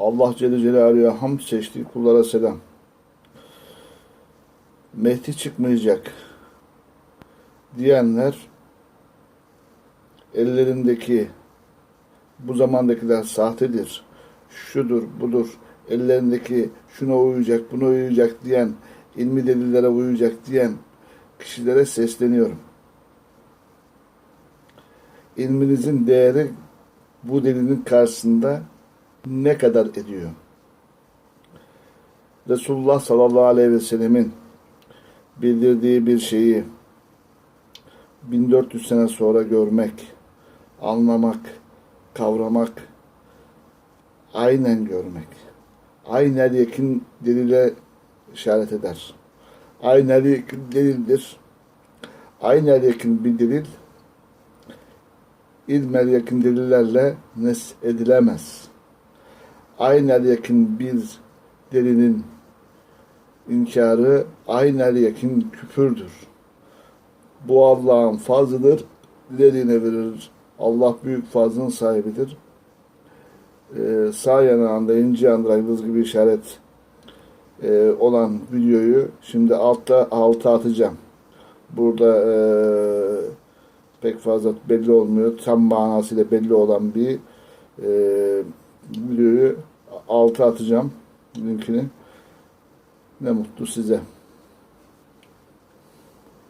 Allah Celle Celaluhu'ya hamd seçtiği kullara selam. Mehdi çıkmayacak diyenler ellerindeki bu zamandakiler sahtedir. Şudur, budur. Ellerindeki şuna uyacak, buna uyacak diyen, ilmi delillere uyacak diyen kişilere sesleniyorum. İlminizin değeri bu delilin karşısında ne kadar ediyor? Resulullah sallallahu aleyhi ve sellemin bildirdiği bir şeyi 1400 sene sonra görmek, anlamak, kavramak, aynen görmek. Aynel yekin delile işaret eder. Aynel yekin delildir. Aynel yekin bir delil ilmel yakın delillerle nes edilemez aynel yakın bir delinin inkarı aynel yakın küfürdür. Bu Allah'ın fazlıdır, dilediğine verir. Allah büyük fazlın sahibidir. Ee, sağ yanağında ince yandıran yıldız gibi işaret e, olan videoyu şimdi altta alta atacağım. Burada e, pek fazla belli olmuyor. Tam manasıyla belli olan bir e, video 6 atacağım. Dünkünü. Ne mutlu size.